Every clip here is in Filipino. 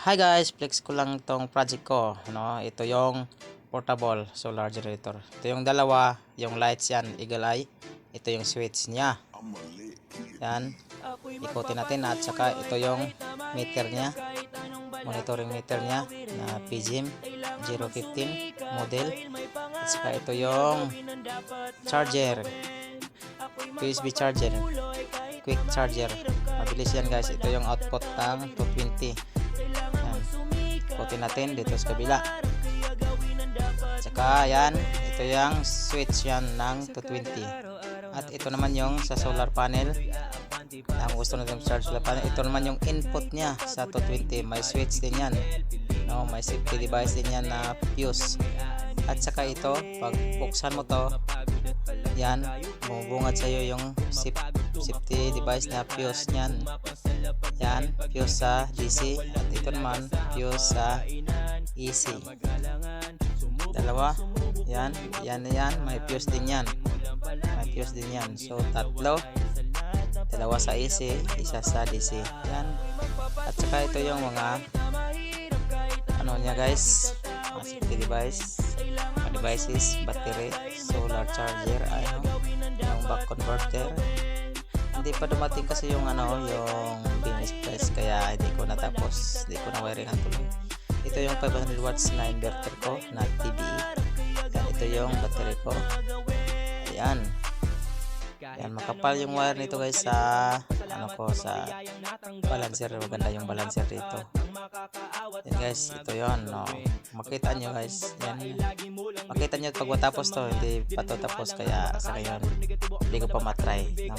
Hi guys, flex ko lang itong project ko. No? Ito yung portable solar generator. Ito yung dalawa, yung lights yan, eagle eye. Ito yung switch niya. Yan. Ikutin natin at saka ito yung meter niya. Monitoring meter niya na PGM 015 model. At saka ito yung charger. USB charger. Quick charger. Mabilis yan guys. Ito yung output ng 220. Ikutin natin dito sa kabila. Tsaka yan, ito yung switch yan ng 220. At ito naman yung sa solar panel. Ang gusto natin charge solar panel. Ito naman yung input niya sa 220. May switch din yan. No, may safety device din yan na fuse. At saka ito, pag buksan mo to, yan, bumubungad sa iyo yung saf- safety device na fuse niyan. Yan, fuse sa DC at ito naman fuse sa AC. Dalawa. Yan, yan yan, may fuse din yan. May fuse din yan. So tatlo. Dalawa sa AC, isa sa DC. Yan. At saka ito yung mga ano niya guys, mga safety device, mga devices, battery, solar charger, ano, yung back converter, hindi pa dumating kasi yung ano yung beam express kaya hindi ko natapos hindi ko na wiring tuloy. Ito yung 500 watts na inverter ko na TBE yan ito yung battery ko. Ayan yan makapal yung wire nito guys sa ano ko sa balancer. maganda yung balancer dito. yan guys ito yon no. makita nyo guys. Yan. makita nyo pag matapos to hindi pa to tapos. kaya sa ngayon hindi ko pa matry no?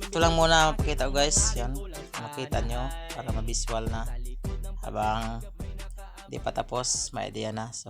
ito lang muna mapakita ko guys. Yan makita nyo para mabiswal na. Habang hindi pa tapos may idea na. So